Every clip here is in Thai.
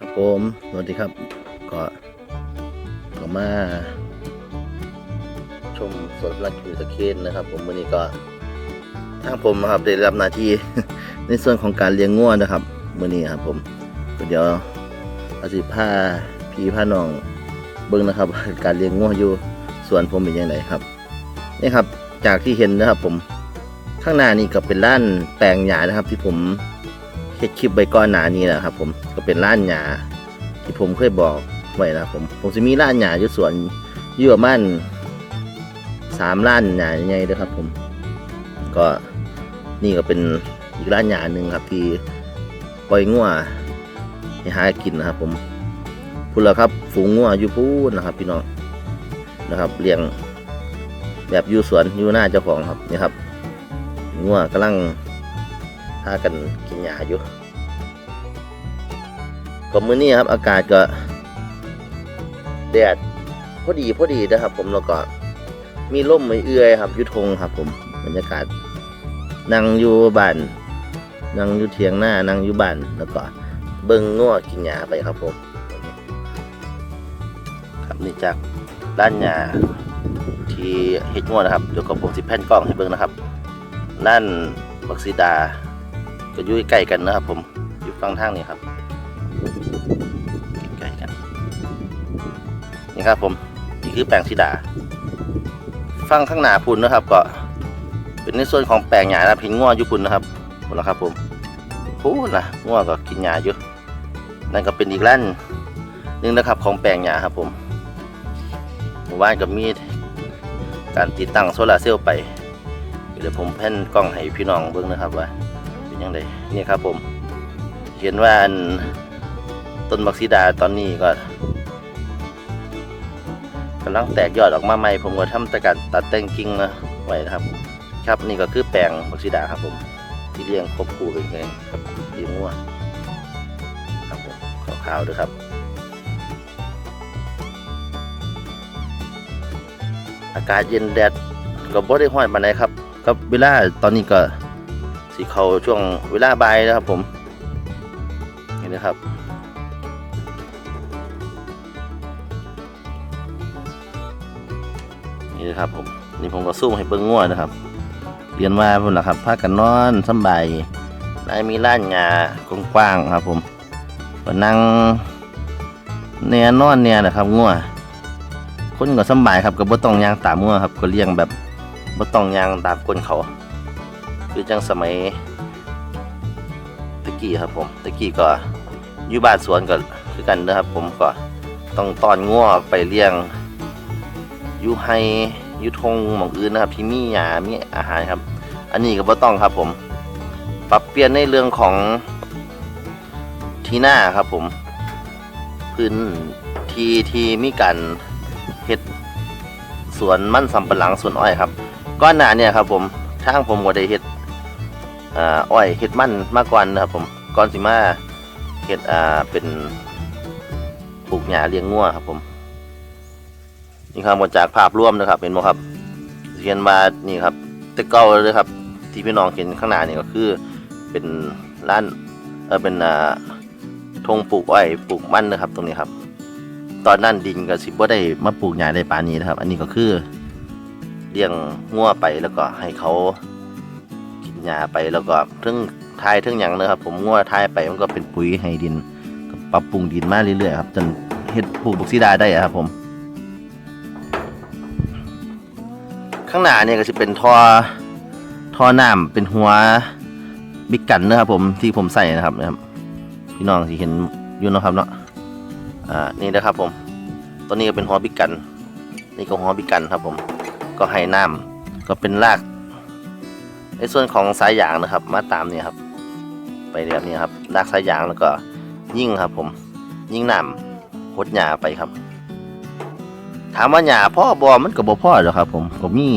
ครับผมสวัสดีครับ ก็ก็มาชมสวนรักอยู่ตะเคนนะครับ ผมวันนี้ก็ทางผมนะครับได้รับหน้าที่ในส่วนของการเลี้ยงง่วนะครับวันนี้ครับ ผมก็เดี๋ยวอาสิผ้าพี่ผ้าน้องเบิ้งนะครับ การเลี้ยงง่วอยู่สวนผมเป็นยังไงครับนี่ครับ จากที่เห็นนะครับ ผมข้างหน้านี่ก็เป็นร้านแปลงหญ้านะครับ ที่ผม เฮ็ดคลิปไว้ก่อนหน้านี้แหละครับ ผมก็เป็นร้านหญ้าที่ผมเคยบอกไว้นะครับผมผมจะมีร้านหญ้าอยู่สวนอยู่ประมาณสามร้านหญ้าใหญ่ๆเด้อครับ ผม ก็นี่ก็เป็นอีกร้านหญ้าหนึ่งครับ ที่ปล่อยงัวให้หากินนะครับ ผมพูดแล้วครับ ฝูงงัวอยู่พูดนะครับ พี่น้องนะครับเลี้ยงแบบอยู่สวนอยู่หน้าเจ้าของครับนี่ครับงัวกำลังากันกินหญ้าอยู่ก็มื้อนี้ครับ อากาศก็แดดพอดีพอดีนะครับ ผมแล้วก็มีลมไม่เอื้อยครับยุทงครับ ผมบรรยากาศนั่งอยู่บ้านนั่งอยู่เถียงหน้านั่งอยู่บ้านแล้วก็เบิ่งง้อกินหญ้าไปครับผมครับนี่จากด้านหญ้าที่เฮ็ดง้อนะครับเดี๋ยวก็ผมสิแผ่นกล้องให้เบิ่งนะครับ นั่นบักซีดา ก็อยู่ใกล้กันนะครับผมอยู่ฝั่งทางนี้ครับใกล้กันนี่ครับผมนี่คือแปลงสีดาฝั่งข้างหน้าพุ่นนะครับ ก็เป็นในส่วนของแปลงหญ้านะพิงง่วอยู่พุ่นนะครับพุ่นนะครับผมพูนนะง่วก็กินหญ้าอยู่นั่นก็เป็นอีกร้านหนึงนะครับของแปลงหญ้าครับผมหมู่บ้านก็มีการติดตั้งโซลาเซลล์ไปเดี๋ยวผมแผ่นกล้องให้พี่น้องเบิ่งนะครับว่า ยังไงนี่ครับผม เห็นว่าอันต้นบักซีดาตอนนี้ก็กำลังแตกยอดออกมาใหม่ผมก็ทำต่การตัดแต่งกิ่งนะไว้นะครับ ครับนี่ก็คือแปลงบักซีดาครับผม ที่เลี้ยงครบคู่เป็นไงครับเลี้ยงงัวครับผมขาวๆด้วยครับอากาศเย็นแดดก็บ่ได้ห้อยปานใดครับกับเวลาตอนนี้ก็ สีเขาช่วงเวลาบ่ายนะครับผมเห็นนะครับนี่นะครับผมนี่ผมก็สู้ให้เบิ้งง่วนะครับเรียนว่าพุ่นละครับพากันนอนสบายนายมีร้านงากว้างๆครับ ผมก็นั่งเนียนอนเนี่ยนะครับง่วคนก็สบายครับก็บ่ต้องยางตามง่วครับ ก็เลี้ยงแบบบ่ต้องยางตามก้นเขา คือจังสมัยตะกี้ครับผมตะกี้ก็อยู่บ้านสวนก็คือกันนะครับผมก็ต้องตอนง้อไปเลี้ยงอยู่ให้อยู่ทงหมองอื่นนะครับที่มีหญ้ามีอาหารครับ อันนี้ก็บ่ต้องครับผม ปรับเปลี่ยนในเรื่องของที่หน้าครับผมพื้นที่ที่มีการเฮ็ดสวนมันสำปะหลังสวนอ้อยครับก้อนหน้าเนี่ยครับผมทางผมก็ได้เฮ็ด อ่าอ้อยเฮ็ดมันมาก่อนนะครับผมก่อนสิมาเฮ็ดอ่าเป็นปลูกหญ้าเลี้ยงงัวครับผมนี่ครับมดจากภาพรวมนะครับเห็นบ่ครับเห็นว่านี่ครับต่เก่าเลยครับ ที่พี่น้องเห็นข้างหน้านี่ก็คือเป็นร้านเออเป็นอ่าทงปลูกอ้อยปลูกมันนะครับ ตรงนี้ครับ ตอนนั้นดินก็สิบ่ได้มาปลูกหญ้าได้ปานนี้นะครับ อันนี้ก็คือเลี้ยงงัวไปแล้วก็ให้เขา หญ้าไปแล้วก็ทึ่งทายทึ่งหยังนะครับ ผมงัวทายไปมันก็เป็นปุ๋ยให้ดินก็ปรับปรุงดินมาเรื่อยๆครับจนเฮ็ดปลูกบักซีดาได้อะครับผม ข้างหน้าเนี่ยก็จะเป็นท่อท่อน้ำเป็นหัวบิ๊กกันนะครับผมที่ผมใส่นะครับนะครับพี่น้องที่เห็นอยู่นะครับเนาะอ่านี่นะครับผมตัวนี้ก็เป็นหัวบิ๊กกัน นี่ก็หัวบิ๊กกันครับผมก็ให้น้ำก็เป็นราก ในส่วนของสายยางนะครับ มาตามเนี่ยครับ ไปแบบนี้ครับลากสายยางแล้วก็ยิ่งครับ ผมยิ่งน้ำหดหญ้าไปครับ ถามว่าหญ้าพ่อบอมันก็บ่พ่อหรอครับ ผมก็มี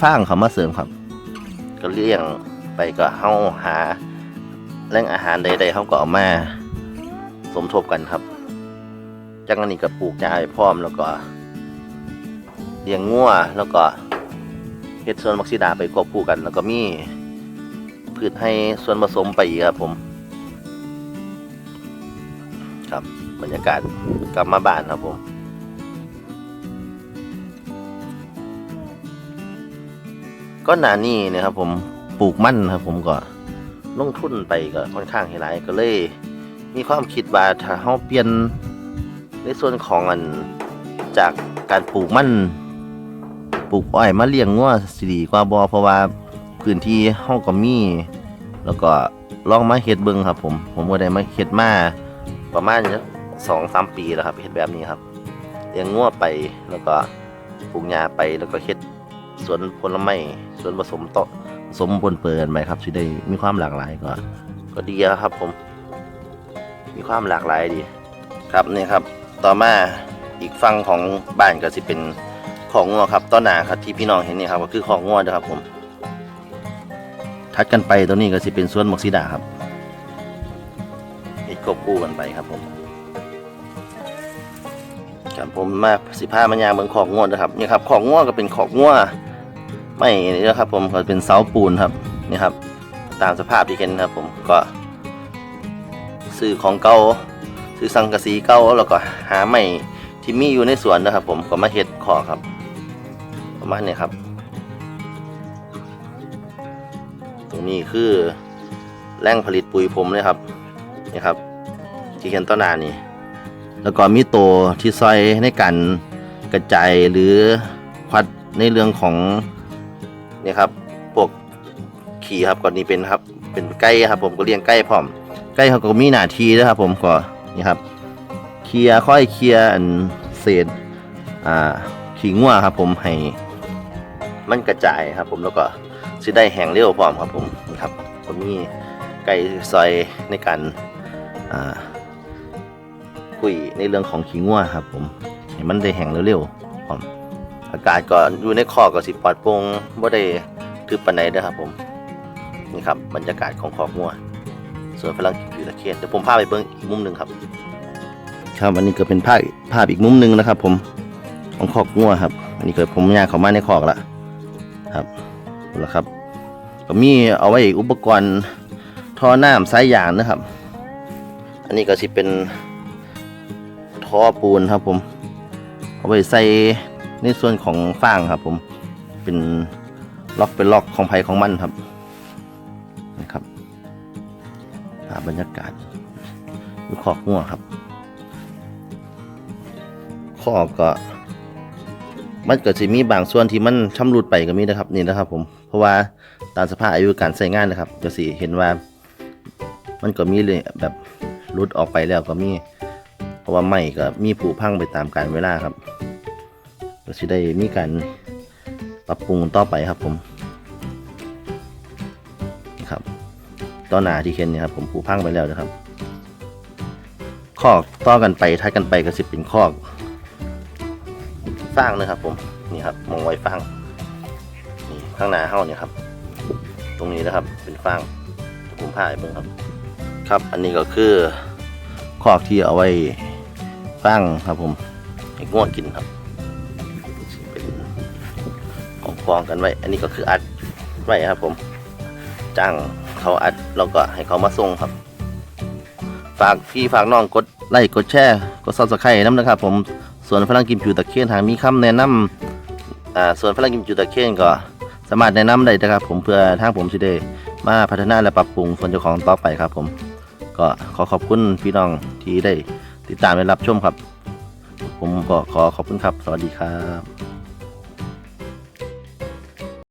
ฟางเขามาเสริมครับ ก็เลี้ยงไปก็เฮาหาแหล่งอาหารใดๆเขาก็เอามาสมทบกันครับจังนี้ก็ปลูกหญ้าให้พร้อมแล้วก็เลี้ยงงัวแล้วก็ เฮ็ดส่วนมักซิดาไปควบคู่กัน แล้วก็มีพืชให้ส่วนผสมไปอีกครับผม ครับบรรยากาศกลับมาบ้านครับผมก็หนานี่นะครับผมปลูกมั่นครับผมก็ลงทุนไปก็ค่อนข้างหลายก็เลย มีความคิดว่าถ้าเฮาเปลี่ยนในส่วนของอันจากการปลูกมั่น ปลูกอ้อยมาเลี้ยงงัวสิดีกว่าบ่เพราะว่าพื้นที่เฮาก็มี แล้วก็ลองมาเฮ็ดเบิ่งครับ ผม ผมก็ได้มาเฮ็ดมาประมาณสองสามปีแล้วครับเฮ็ดแบบนี้ครับเลี้ยงงัวไปแล้วก็ปลูกหญ้าไปแล้วก็เฮ็ดสวนผลไม้สวนผสมโตผสมปนเปื้อนไปครับสิได้มีความหลากหลายก็ก็ดีครับผม มีความหลากหลายดี ครับนี่ครับ ต่อมาอีกฝั่งของบ้านก็สิเป็น ของงัวครับต้นหนาครับที่พี่น้องเห็นนี่ครับก็คือของงัวนะครับผม ทัดกันไปตรงนี้ก็สิเป็นสวนหมกซีดาครับเฮ็ดควบคู่กันไปครับผมครับผมมาสิพามันยางเมืองของงัวนะครับนี่ครับของงัวก็เป็นของงัวไม่นี่นะครับ ผมก็เป็นเสาปูนครับนี่ครับ ตามสภาพที่เห็นครับ ผมก็ซื้อของเก่าซื้อสังกะสีเก่าแล้วก็หาใหม่ที่มีอยู่ในสวนนะครับ ผมก็มาเฮ็ดขอครับ มาณนี้ครับ ตรงนี้คือแหล่งผลิตปุ๋ยผมเลยครับนี่ครับที่เห็นต้นนานี่ แล้วก็มีโตที่ซอยในการกระจายหรือควัดในเรื่องของนี่ครับพวกขี่ครับก่อนนี้เป็นครับ เป็นไก่ครับ ผมก็เลี้ยงไก่พร้อมใกล้เขาก็มีหน้าที่นะครับ ผมก็นี่ครับเคลียร์ค่อยเคลียร์อันเศษอ่าขี้งัวครับ ผมให้ มันกระจายครับ ผมแล้วก็สิได้แห้งเร็วพร้อมครับผมนี่ครับผมมีไก่ซอยในการคุยในเรื่องของขี้งัวครับ ผมให้มันได้แห้งเร็วๆพร้อมอากาศก็อยู่ในคอก็สิปลอดโปร่งบ่ได้ทึบปานใดเด้อครับ ผมนี่ครับบรรยากาศของคอกงัวส่วนฝรั่งกิมตะเคียนเดี๋ยวผมพาไปเบิ้งอีกมุมหนึ่งครับ ครับอันนี้ก็เป็นภาพภาพอีกมุมหนึ่งนะครับ ผมของคอกงัวครับ อันนี้เก็ผมย่างเข้ามาในคอกละ ครับแล้วครับ ก็มีเอาไว้อุปกรณ์ท่อน้ำสายยางนะครับ อันนี้ก็สิเป็นท่อปูนครับผม เอาไว้ใส่ในส่วนของฟางครับ ผมเป็นล็อกเป็นล็อกของไผ่ของมันครับนะครับภาพบรรยากาศดูขอกงัวครับขอก็ มันก็จะมีบางส่วนที่มันชำรุดไปก็มีนะครับนี่นะครับ ผมเพราะว่าตามสภาพอายุการใช้งานนะครับจะสิเห็นว่า มันก็มีเลยแบบรุดออกไปแล้วก็มี เพราะว่าไม่ก็มีผุพังไปตามกาลเวลาครับ ก็สิได้มีการปรับปรุงต่อไปครับผมนะครับต่อหน้าที่เห็นนี่ครับผมผูพังไปแล้วนะครับคอกต่อกันไปทัดกันไปก็สิเป็นคอก ฟางนะครับ ผมนี่ครับมองไว้ฟางนี่ข้างหน้าเฮ้าเนี่ยครับ ตรงนี้นะครับเป็นฟางผมผ่ายเบิ่งครับ ครับ อันนี้ก็คือคอกที่เอาไว้ฟางครับ ผมให้ง่วกินครับเป็นของกองกันไว้ อันนี้ก็คืออัดไว้ครับ ผมจ้างเขาอัดเราก็ให้เขามาส่งครับฝากพี่ฝากน้องกดไลค์กดแชร์กดซับสไครต์น้ำนะครับ ผม ส่วนฝรั่งกิมจูตะเคียนทางมีคำแนะนำอ่าส่วนฝรั่งกิมจูตะเคียนก็สามารถแนะนำได้นะครับ ผมเพื่อทางผมสิได้มาพัฒนาและปรับปรุงส่วนเจ้าของต่อไปครับ ผม ก็ขอขอบคุณพี่น้องที่ได้ติดตามและรับชมครับ ผมก็ขอขอบคุณครับ สวัสดีครับ